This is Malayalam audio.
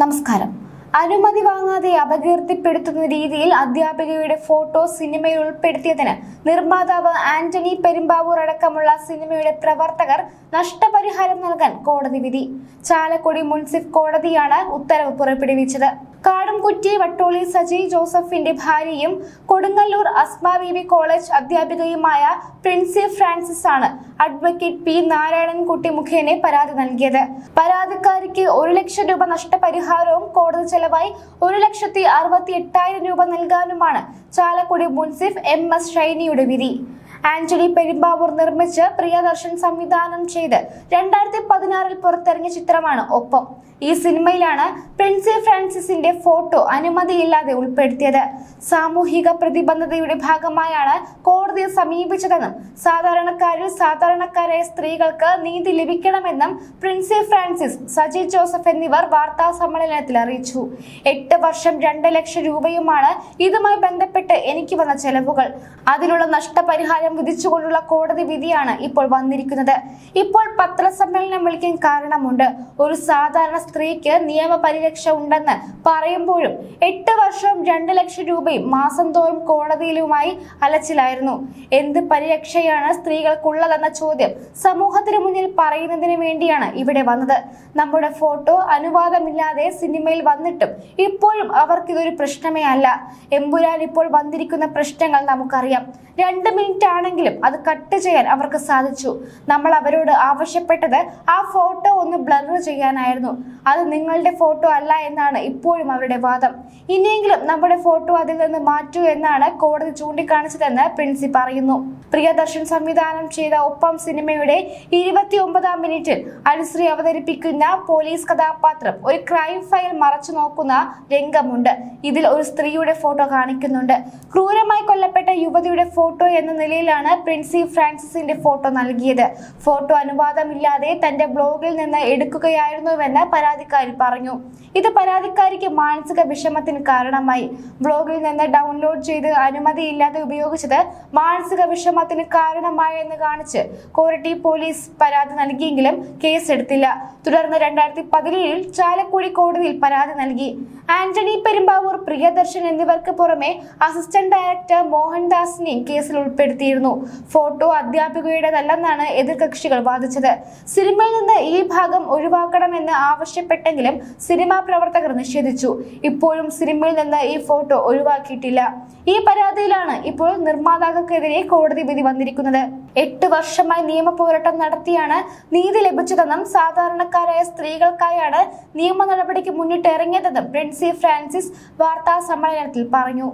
നമസ്കാരം. അനുമതി വാങ്ങാതെ അപകീർത്തിപ്പെടുത്തുന്ന രീതിയിൽ അധ്യാപികയുടെ ഫോട്ടോ സിനിമയിൽ ഉൾപ്പെടുത്തിയതിന് നിർമ്മാതാവ് ആന്റണി പെരുമ്പാവൂർ അടക്കമുള്ള സിനിമയുടെ പ്രവർത്തകർ നഷ്ടപരിഹാരം നൽകാൻ കോടതി വിധി. ചാലക്കുടി മുൻസിഫ് കോടതിയാണ് ഉത്തരവ് പുറപ്പെടുവിച്ചത്. കാടംകുറ്റി വട്ടോളി സജി ജോസഫിന്റെ ഭാര്യയും കൊടുങ്ങല്ലൂർ അസ്മ ബീബി കോളേജ് അധ്യാപികയുമായ പ്രിൻസി ഫ്രാൻസിസ് ആണ് അഡ്വക്കേറ്റ് പി നാരായണൻകുട്ടി മുഖേന പരാതി നൽകിയത്. പരാതിക്കാരിക്ക് ഒരു ലക്ഷം രൂപ നഷ്ടപരിഹാരവും കോടതി ചെലവായി ഒരു ലക്ഷത്തി അറുപത്തി എട്ടായിരം രൂപ നൽകാനുമാണ് ചാലക്കുടി മുൻസിഫ് എം എസ് ഷൈനിയുടെ വിധി. ആന്റണി പെരുമ്പാവൂർ നിർമ്മിച്ച് പ്രിയദർശൻ സംവിധാനം ചെയ്ത് രണ്ടായിരത്തി പതിനാറിൽ പുറത്തിറങ്ങിയ ചിത്രമാണ് ഒപ്പം. ഈ സിനിമയിലാണ് പ്രിൻസി ഫ്രാൻസിസിന്റെ ഫോട്ടോ അനുമതിയില്ലാതെ ഉൾപ്പെടുത്തിയത്. സാമൂഹിക പ്രതിബന്ധതയുടെ ഭാഗമായാണ് കോടതിയെ സമീപിച്ചതെന്നും സാധാരണക്കാരിൽ സാധാരണക്കാരായ സ്ത്രീകൾക്ക് നീതി ലഭിക്കണമെന്നും പ്രിൻസി ഫ്രാൻസിസ് സജി ജോസഫ് എന്നിവർ വാർത്താ സമ്മേളനത്തിൽ അറിയിച്ചു. എട്ട് വർഷം രണ്ട് ലക്ഷം രൂപയുമാണ് ഇതുമായി ബന്ധപ്പെട്ട് എനിക്ക് വന്ന ചെലവുകൾ. അതിനുള്ള നഷ്ടപരിഹാരം വിധിച്ചുകൊണ്ടുള്ള കോടതി വിധിയാണ് ഇപ്പോൾ വന്നിരിക്കുന്നത്. ഇപ്പോൾ പത്രസമ്മേളനം വിളിക്കാൻ കാരണമുണ്ട്. ഒരു സാധാരണ സ്ത്രീക്ക് നിയമപരിരക്ഷ ഉണ്ടെന്ന് പറയുമ്പോഴും എട്ട് വർഷവും രണ്ട് ലക്ഷം രൂപയും മാസം തോറും കോടതിയിലുമായി അലച്ചിലായിരുന്നു. എന്ത് പരിരക്ഷയാണ് സ്ത്രീകൾക്കുള്ളതെന്ന ചോദ്യം സമൂഹത്തിന് മുന്നിൽ പറയുന്നതിന് വേണ്ടിയാണ് ഇവിടെ വന്നത്. നമ്മുടെ ഫോട്ടോ അനുവാദമില്ലാതെ സിനിമയിൽ വന്നിട്ടും ഇപ്പോഴും അവർക്കിതൊരു പ്രശ്നമേ അല്ല. എമ്പുരാൻ ഇപ്പോൾ വന്നിരിക്കുന്ന പ്രശ്നങ്ങൾ നമുക്കറിയാം. രണ്ട് മിനിറ്റ് ആണെങ്കിലും അത് കട്ട് ചെയ്യാൻ അവർക്ക് സാധിച്ചു. നമ്മൾ അവരോട് ആവശ്യപ്പെട്ടത് ആ ഫോട്ടോ ഒന്ന് ബ്ലർ ചെയ്യാനായിരുന്നു. അത് നിങ്ങളുടെ ഫോട്ടോ അല്ല എന്നാണ് ഇപ്പോഴും അവരുടെ വാദം. ഇനിയെങ്കിലും നമ്മുടെ ഫോട്ടോ അതിൽ നിന്ന് മാറ്റൂ എന്നാണ് കോടതി ചൂണ്ടിക്കാണിച്ചതെന്ന് പ്രിൻസി പറയുന്നു. പ്രിയദർശൻ സംവിധാനം ചെയ്ത ഒപ്പം സിനിമയുടെ ഇരുപത്തി ഒമ്പതാം മിനിറ്റിൽ അനുശ്രീ അവതരിപ്പിക്കുന്ന പോലീസ് കഥാപാത്രം ഒരു ക്രൈം ഫയൽ മറച്ചു നോക്കുന്ന രംഗമുണ്ട്. ഇതിൽ ഒരു സ്ത്രീയുടെ ഫോട്ടോ കാണിക്കുന്നുണ്ട്. ക്രൂരമായി കൊല്ലപ്പെട്ട യുവതിയുടെ ഫോട്ടോ എന്ന നിലയിലാണ് പ്രിൻസി ഫ്രാൻസിസിന്റെ ഫോട്ടോ നൽകിയത്. ഫോട്ടോ അനുവാദമില്ലാതെ തന്റെ ബ്ലോഗിൽ നിന്ന് എടുക്കുകയായിരുന്നുവെന്ന് പരാതിക്കാരി പറഞ്ഞു. ഇത് പരാതിക്കാരിക്ക് മാനസിക വിഷമത്തിന് കാരണമായി. ബ്ലോഗിൽ നിന്ന് ഡൗൺലോഡ് ചെയ്ത് അനുമതിയില്ലാതെ ഉപയോഗിച്ചത് മാനസിക വിഷമത്തിന് കാരണമായെന്ന് കാണിച്ച് കോരട്ടി പോലീസ് പരാതി നൽകിയെങ്കിലും കേസ് എടുത്തില്ല തുടർന്ന് രണ്ടായിരത്തി പതിനേഴിൽ ചാലക്കുടി കോടതിയിൽ പരാതി നൽകി. ആന്റണി പെരുമ്പാവൂർ പ്രിയദർശൻ എന്നിവർക്ക് പുറമെ അസിസ്റ്റന്റ് ഡയറക്ടർ മോഹൻദാസിനെയും കേസിൽ ഉൾപ്പെടുത്തിയിരുന്നു. ഫോട്ടോ അധ്യാപികയുടേതല്ലെന്നാണ് എതിർകക്ഷികൾ വാദിച്ചത്. സിനിമയിൽ നിന്ന് ഈ ഭാഗം ഒഴിവാക്കണമെന്ന് ആവശ്യപ്പെട്ടെങ്കിലും സിനിമാ പ്രവർത്തകർ നിഷേധിച്ചു. ഇപ്പോഴും സിനിമയിൽ നിന്ന് ഈ ഫോട്ടോ ഒഴിവാക്കിയിട്ടില്ല. ഈ പരാതിയിലാണ് ഇപ്പോൾ നിർമ്മാതാക്കൾക്കെതിരെ കോടതി വിധി വന്നിരിക്കുന്നത്. എട്ട് വർഷമായി നിയമ പോരാട്ടം നടത്തിയാണ് നീതി ലഭിച്ചതെന്നും സാധാരണക്കാരായ സ്ത്രീകൾക്കായാണ് നിയമ നടപടിക്ക് മുന്നിട്ടിറങ്ങിയതെന്നും പ്രിൻസി ഫ്രാൻസിസ് വാർത്താ സമ്മേളനത്തിൽ പറഞ്ഞു.